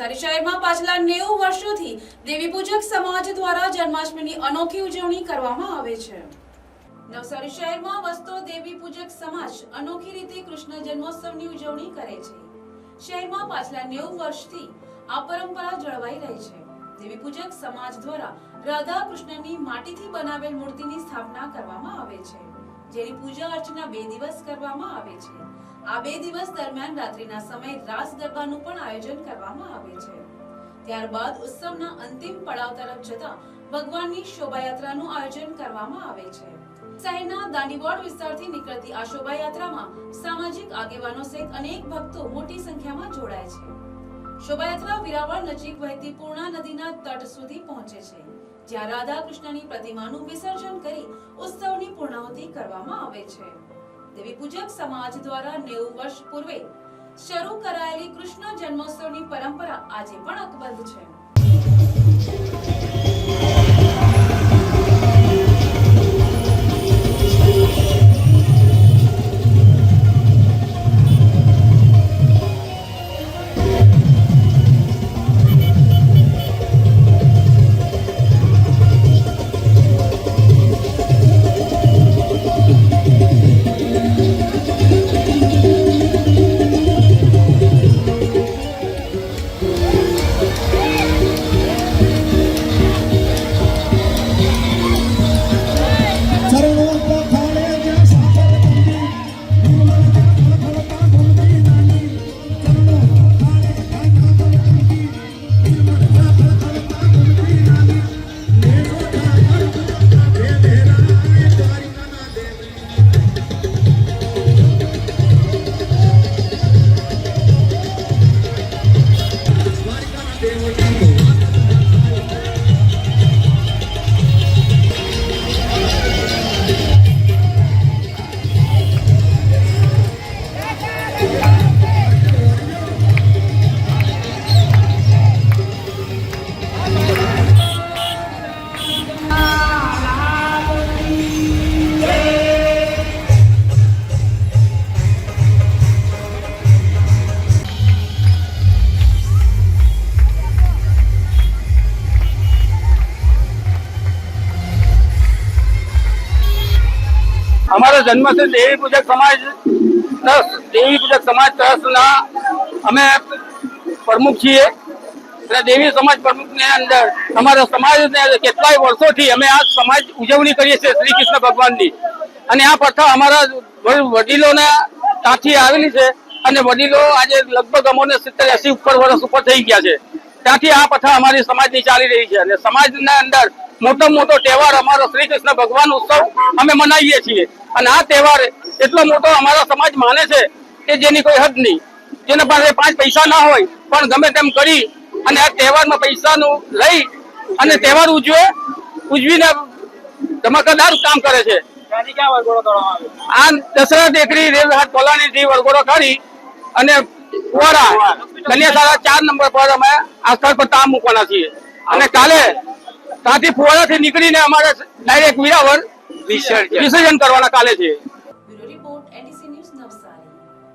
નવસારી શહેરમાં પાછલા નેવું વર્ષોથી દેવી પૂજક સમાજ દ્વારા જન્માષ્ટમીની અનોખી ઉજવણી કરવામાં આવે છે. નવસારી શહેરમાં વસતો દેવી પૂજક સમાજ અનોખી રીતે કૃષ્ણ જન્મોત્સવની ઉજવણી કરે છે. શહેરમાં પાછલા નેવું વર્ષથી આ પરંપરા જળવાઈ રહી છે. દેવી પૂજક સમાજ દ્વારા રાધા કૃષ્ણની માટીથી બનાવેલ મૂર્તિની સ્થાપના કરવામાં આવે છે. જેની પૂજા અર્ચના બે દિવસ કરવામાં આવે છે. આ બે દિવસ દરમિયાન રાત્રિના સમય રાસ ગરબાનું પણ આયોજન કરવામાં આવે છે. ત્યારબાદ ઉત્સવના અંતિમ પડાવ તરફ જતા ભગવાનની શોભાયાત્રાનું આયોજન કરવામાં આવે છે. શહેરના દાંડીવોડ વિસ્તારથી નીકળતી આ શોભાયાત્રામાં સામાજિક આગેવાનો સહિત અનેક ભક્તો મોટી સંખ્યામાં જોડાય છે. શોભાયાત્રા વિરાવળ નજીક વહેતી પૂર્ણા નદીના તટ સુધી પહોંચે છે. જ્યાં રાધા કૃષ્ણની પ્રતિમાનું વિસર્જન કરી ઉત્સવની પૂર્ણાહુતિ કરવામાં આવે છે. દેવી પૂજક સમાજ દ્વારા નેવું વર્ષ પૂર્વે શરૂ કરાયેલી કૃષ્ણ જન્મોત્સવની પરંપરા આજે પણ અકબંધ છે. અમારો જન્મ છે દેવી પૂજક સમાજ ટ્રસ્ટ દેવી પૂજક સમાજ ટ્રસ્ટના અમે પ્રમુખ છીએ. અને દેવી સમાજ પ્રમુખ ને અંદર અમારા સમાજ કેટલાય વર્ષોથી અમે આ સમાજ ઉજવણી કરીએ છીએ શ્રી કૃષ્ણ ભગવાનની. અને આ પ્રથા અમારા વડીલોના ત્યાંથી આવેલી છે અને વડીલો આજે લગભગ અમોને સિત્તેર એસી ઉપર વર્ષ ઉપર થઈ ગયા છે. ત્યાંથી આ પ્રથા અમારી સમાજની ચાલી રહી છે અને સમાજના અંદર મોટો મોટો તહેવાર અમારો શ્રી કૃષ્ણ ભગવાન ઉત્સવ અમે મનાવીએ છીએ. અને આ તહેવાર એટલો મોટો અમારો સમાજ માને છે કે જેની કોઈ હદ નહીં. જેના પાસે પાંચ પૈસા ના હોય પણ ગમે તેમ કરી અને આ તહેવારમાં પૈસાનું લઈ અને તહેવાર ઉજવે ઉજવીને ધમાકાદાર કામ કરે છે. આ દસરા એકરી રેલ હાટ કોલાની થી વરઘોડો કાઢી અને ફુવારા કન્યાશાળા ચાર નંબર પર અમે આ સ્થળ પર તામ મૂકવાના છીએ. અને કાલે ત્યાંથી ફુવારાથી નીકળીને અમારે ડાયરેક્ટ વિરાવર વિસર્જન કરવાના કાલે છે.